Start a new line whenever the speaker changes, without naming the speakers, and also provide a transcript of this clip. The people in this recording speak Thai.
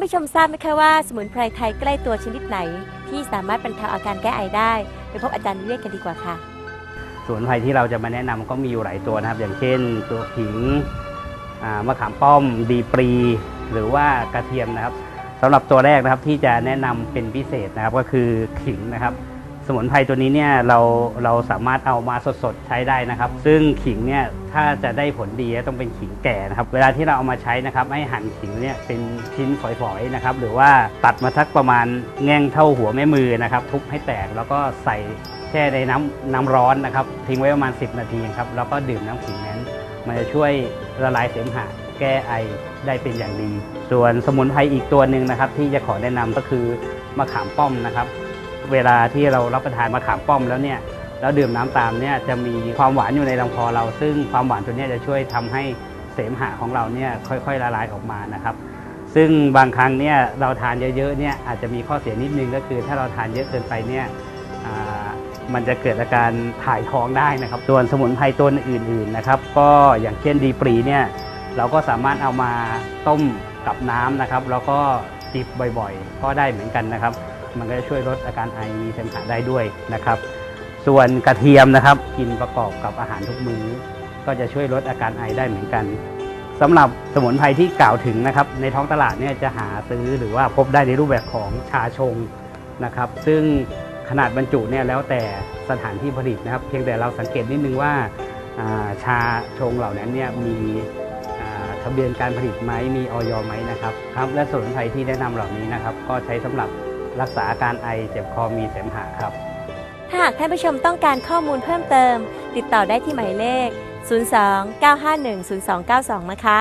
านผู้ชมทราบไหมคะว่าสมุนไพรไทยใกล้ตัวชนิดไหน ที่สามารถบรรเทาอาการแก้ไอได้ ไปพบอาจารย์นิเวศกันดีกว่าค่ะ
สมุนไพรที่เราจะมาแนะนำก็มีอยู่หลายตัวนะครับ อย่างเช่น ตัวขิงมะขามป้อม ดีปรี หรือว่ากระเทียมนะครับสำหรับตัวแรกนะครับที่จะแนะนำเป็นพิเศษนะครับก็คือขิงนะครับ มุนไพรตัวนี้เนี่ยเราเราสามารถเอามาสดๆใช้ได้นะครับ ซึ่งขิงเนี่ยถ้าจะได้ผลดีต้องเป็นขิงแก่นะครับ เวลาที่เราเอามาใช้นะครับ ให้หั่นขิงเนี่ยเป็นชิ้นฝอยๆนะครับ หรือว่าตัดมาสักประมาณแง่งเท่าหัวแม่มือนะครับ ทุบให้แตกแล้วก็ใส่แช่ในน้ำน้ำร้อนนะครับ ทิ้งไว้ประมาณ 10 นาทีครับแล้วก็ดื่มน้ำขิงนั้น มันจะช่วยละลายเสมหะแก้ไอได้เป็นอย่างดี ส่วนสมุนไพรอีกตัวหนึ่งนะครับ ที่จะขอแนะนำก็คือมะขามป้อมนะครับ เวลาที่เรารับประทานมะขามป้อมแล้วเนี่ยแล้วดื่มน้ำตามเนี่ยจะมีความหวานอยู่ในลำคอเรา ซึ่งความหวานตัวนี้จะช่วยทำให้เสมหะของเราเนี่ยค่อยๆละลายออกมานะครับ ซึ่งบางครั้งเนี่ยเราทานเยอะๆเนี่ยอาจจะมีข้อเสียนิดนึงก็คือ ถ้าเราทานเยอะเกินไปเนี่ยมันจะเกิดอาการถ่ายท้องได้นะครับส่วนสมุนไพรตัวอื่นๆนะครับ ก็อย่างเช่นดีปรีเนี่ยเราก็สามารถเอามาต้มกับน้ำนะครับ แล้วก็จิบบ่อยๆ ก็ได้เหมือนกันนะครับ มันก็จะช่วยลดอาการไอมีเสมหะได้ด้วยนะครับ ส่วนกระเทียมนะครับ กินประกอบกับอาหารทุกมื้อ ก็จะช่วยลดอาการไอได้เหมือนกันสำหรับสมุนไพรที่กล่าวถึงนะครับ ในท้องตลาดเนี่ยจะหาซื้อหรือว่าพบได้ในรูปแบบของชาชงนะครับ ซึ่งขนาดบรรจุเนี่ยแล้วแต่สถานที่ผลิตนะครับ เพียงแต่เราสังเกตนิดนึงว่าชาชงเหล่านั้นเนี่ยมีทะเบียนการผลิตไหมมีออยไหมนะครับครับและสมุนไพรที่แนะนำเหล่านี้นะครับ ก็ใช้สำหรับ รักษาอาการไอเจ็บคอมีเสมหะครับ
ถ้าหากท่านผู้ชมต้องการข้อมูลเพิ่มเติม ติดต่อได้ที่หมายเลข 02 951 0292 นะคะ